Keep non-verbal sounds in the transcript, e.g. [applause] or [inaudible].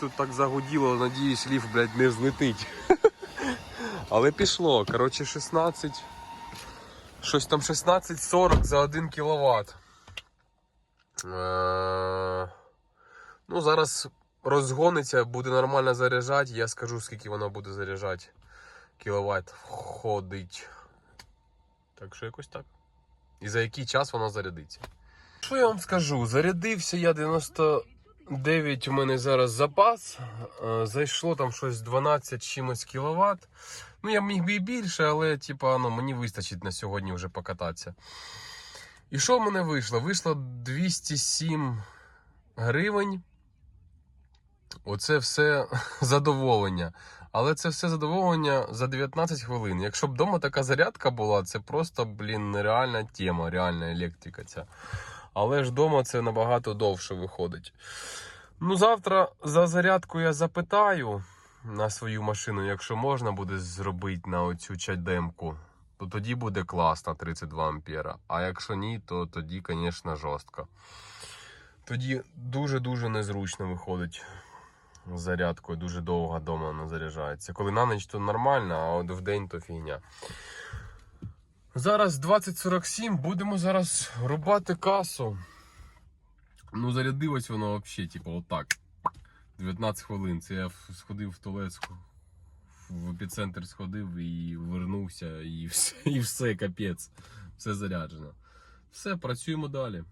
Тут так загуділо, надіюсь, ліфт, блядь, не злетить. [laughs] Але пішло. Коротше, 16. Щось там 16,40 за 1 кВт. Е, Ну, зараз розгониться, буде нормально заряджати. Я скажу, скільки воно буде заряджати. Кіловат входить. Так що якось так. І за який час воно зарядиться. Що я вам скажу? Зарядився я 99 у мене зараз запас. Е, Зайшло там щось 12 чимось кіловат. Ну, я міг би і більше, але типа, ну, мені вистачить на сьогодні вже покататися. І що в мене вийшло? Вийшло 207 гривень. Оце все [laughs] задоволення. Але це все задоволення за 19 хвилин. Якщо б вдома така зарядка була, це просто, блін, нереальна тема, реальна електрика ця. Але ж вдома це набагато довше виходить. Ну, завтра за зарядку я запитаю на свою машину, якщо можна буде зробити на оцю чадемку, то тоді буде класно 32 ампера. А якщо ні, то тоді, звісно, жорстко. Тоді дуже-дуже незручно виходить зарядкою, дуже довго вдома вона заряджається. Коли на ніч, то нормально, а от в день то фігня. Зараз 20.47, будемо зараз рубати касу. Ну, зарядилось воно взагалі, типу, отак. 19 хвилин. Це я сходив в туалет, в епіцентр сходив і вернувся, і все, [laughs] і все, капець. Все заряджено. Все, працюємо далі.